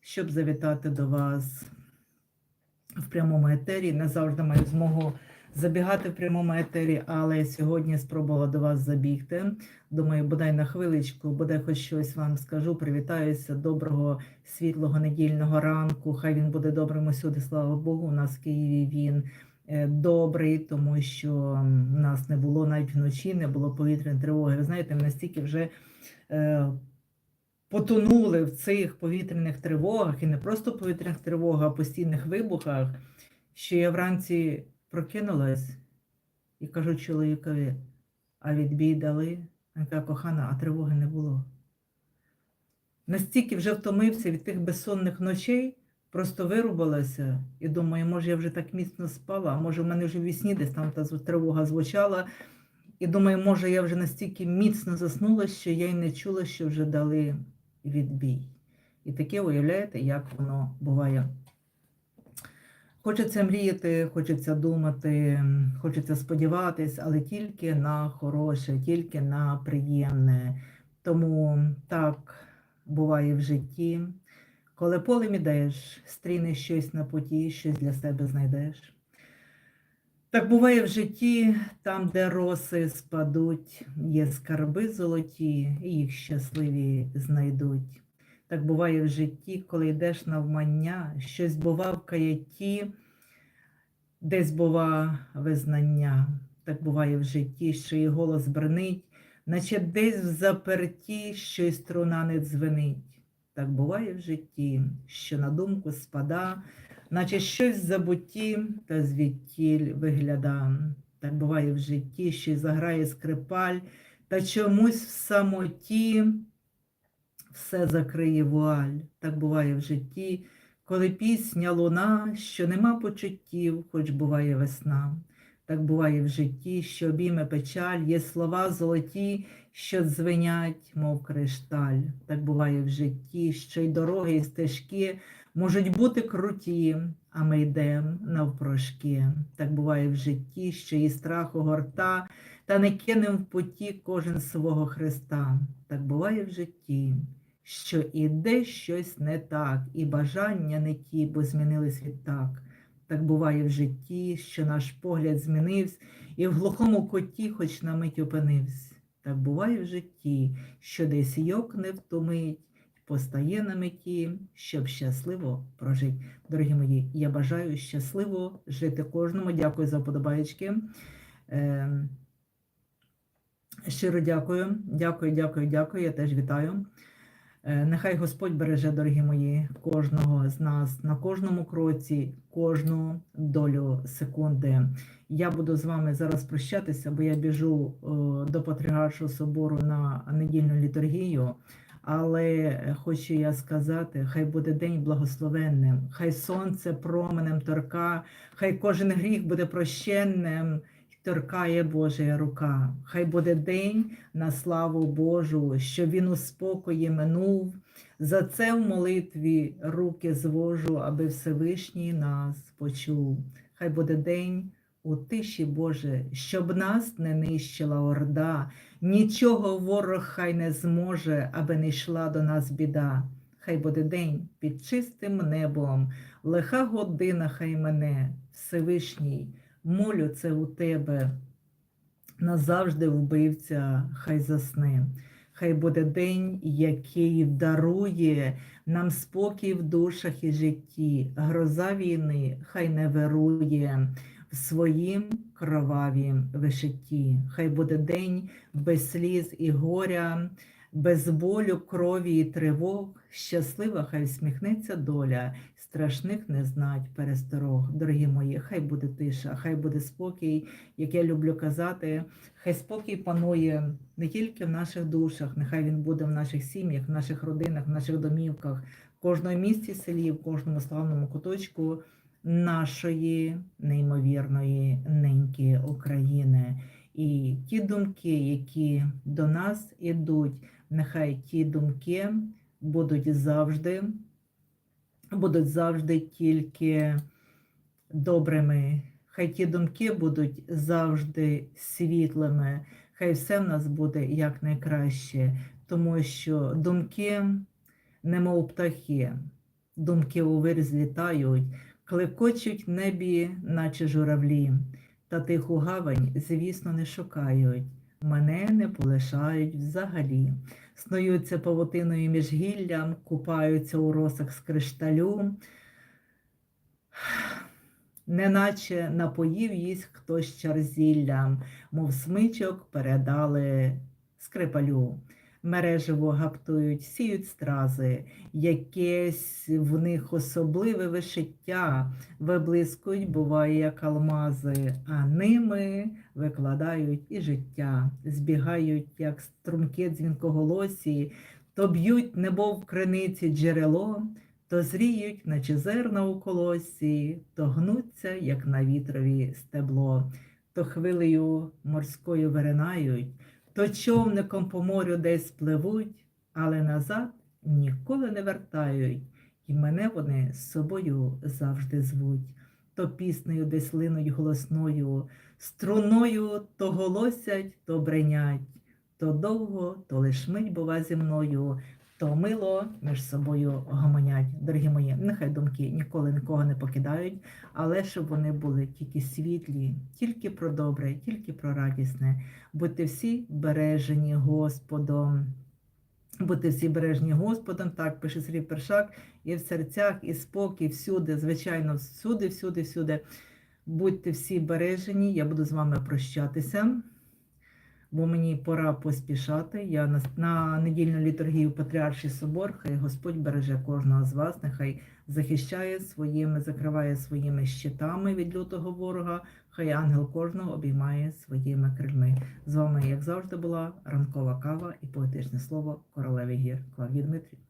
щоб завітати до вас в прямому етері. Не завжди маю змогу забігати в прямому етері, але сьогодні спробувала до вас забігти. Думаю, бодай на хвиличку, бодай хоч щось вам скажу. Привітаюся. Доброго світлого недільного ранку. Хай він буде добрим усюди. Слава Богу. У нас в Києві він е, добрий, тому що в нас не було навіть вночі, не було повітряної тривоги. Ви знаєте, ми настільки вже. Потонули в цих повітряних тривогах і не просто повітряних тривогах, а постійних вибухах, що я вранці прокинулась і кажу чоловікові, а відбій дали. Він каже, кохана, а тривоги не було. Настільки вже втомився від тих безсонних ночей, просто вирубалася і думаю, може, я вже так міцно спала, а може в мене вже в вісні десь там та тривога звучала. І думаю, може, я вже настільки міцно заснула, що я й не чула, що вже дали відбій. І таке уявляєте, як воно буває. Хочеться мріяти, хочеться думати, хочеться сподіватись, але тільки на хороше, тільки на приємне. Тому так буває в житті. Коли полем ідеш, стрінеш щось на путі, щось для себе знайдеш. Так буває в житті, там, де роси спадуть, є скарби золоті, і їх щасливі знайдуть. Так буває в житті, коли йдеш навмання, щось бува в каяті, десь бува визнання. Так буває в житті, що і голос бренить, наче десь в заперті щось струна не дзвенить. Так буває в житті, що на думку спада, наче щось в забутті та звідтіль вигляда. Так буває в житті, що й заграє скрипаль, та чомусь в самоті все закриє вуаль. Так буває в житті, коли пісня луна, що нема почуттів, хоч буває весна. Так буває в житті, що обійме печаль, є слова золоті, що дзвенять, мов кришталь. Так буває в житті, що й дороги, і стежки можуть бути круті, а ми йдемо навпрошки. Так буває в житті, що і страх огорта, та не кинем в путі кожен свого Христа. Так буває в житті, що іде щось не так, і бажання не ті, бо змінились відтак. Так буває в житті, що наш погляд змінився, і в глухому коті хоч на мить опинився. Так буває в житті, що десь йок не втомить, постає на меті, щоб щасливо прожити. Дорогі мої, я бажаю щасливо жити кожному. Дякую за подобаєчки. Ем, Щиро дякую, дякую, дякую, дякую. Я теж вітаю. Е, Нехай Господь береже, дорогі мої, кожного з нас на кожному кроці, кожну долю секунди. Я буду з вами зараз прощатися, бо я біжу до Патріаршого собору на недільну літургію. Але хочу я сказати, хай буде день благословенним, хай сонце променем торка, хай кожен гріх буде прощенним, торкає Божа рука. Хай буде день на славу Божу, щоб він у спокої минув. За це в молитві руки звожу, аби Всевишній нас почув. Хай буде день у тиші Боже, щоб нас не нищила орда, нічого ворог хай не зможе, аби не йшла до нас біда. Хай буде день під чистим небом, лиха година хай мене, Всевишній, молю це у тебе. Назавжди вбивця, хай засне. Хай буде день, який дарує нам спокій в душах і житті. Гроза війни хай не вирує в своїм кровавім вишитті. Хай буде день без сліз і горя, без болю, крові і тривог. Щаслива, хай всміхнеться доля, страшних не знать пересторог. Дорогі мої, хай буде тиша, хай буде спокій, як я люблю казати. Хай спокій панує не тільки в наших душах, нехай він буде в наших сім'ях, в наших родинах, в наших домівках, в кожному місті, селі, в кожному славному куточку нашої неймовірної неньки України. І ті думки, які до нас ідуть, нехай ті думки будуть завжди, будуть завжди тільки добрими. Хай ті думки будуть завжди світлими, хай все в нас буде якнайкраще, тому що думки немов птахи, думки у вир злітають, клекочуть в небі, наче журавлі, та тиху гавань, звісно, не шукають, мене не полишають взагалі. Снуються павутиною між гіллям, купаються у росах з кришталю, неначе напоїв їсть хтось чарзіллям, мов смичок передали скрипалю. Мережево гаптують, сіють стрази, якесь в них особливе вишиття, виблискують, буває, як алмази, а ними викладають і життя, збігають, як струмки дзвінкоголосі, то б'ють, небов в криниці джерело, то зріють, наче зерна у колосі, то гнуться, як на вітрові стебло, то хвилею морською виринають, то човником по морю десь пливуть, але назад ніколи не вертають, і мене вони з собою завжди звуть. То піснею десь линуть голосною, струною то голосять, то бренять, то довго, то лиш мить бува зі мною, то мило між собою гомонять. Дорогі мої, нехай думки ніколи нікого не покидають, але щоб вони були тільки світлі, тільки про добре, тільки про радісне. Будьте всі бережені Господом. Будьте всі бережні Господом, так пише Сергій Першак, і в серцях, і спокій, всюди, звичайно, всюди, всюди, всюди. Будьте всі бережені, я буду з вами прощатися, бо мені пора поспішати. Я на, на недільну літургію Патріарший собор, хай Господь береже кожного з вас, нехай захищає своїми, закриває своїми щитами від лютого ворога, хай ангел кожного обіймає своїми крильми. З вами, як завжди, була ранкова кава і поетичне слово королеві гір Клавдій Дмитрів.